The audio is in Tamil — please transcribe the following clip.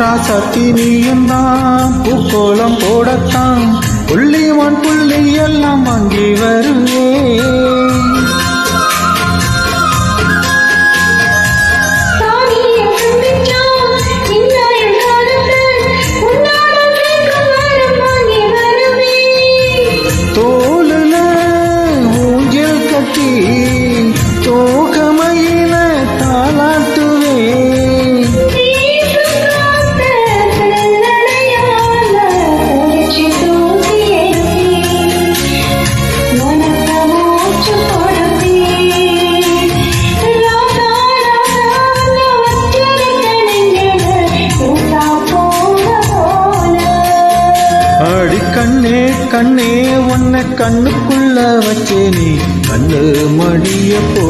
ராசாத்தி நீயும் தான் பூக்கோளம் போடத்தான். புள்ளிமான் புள்ளி எல்லாம் வாங்கி வருவே கண்ணே கண்ணே உன்னை கண்ணுக்குள்ள வச்சே நீ கண்ணு மடிய போ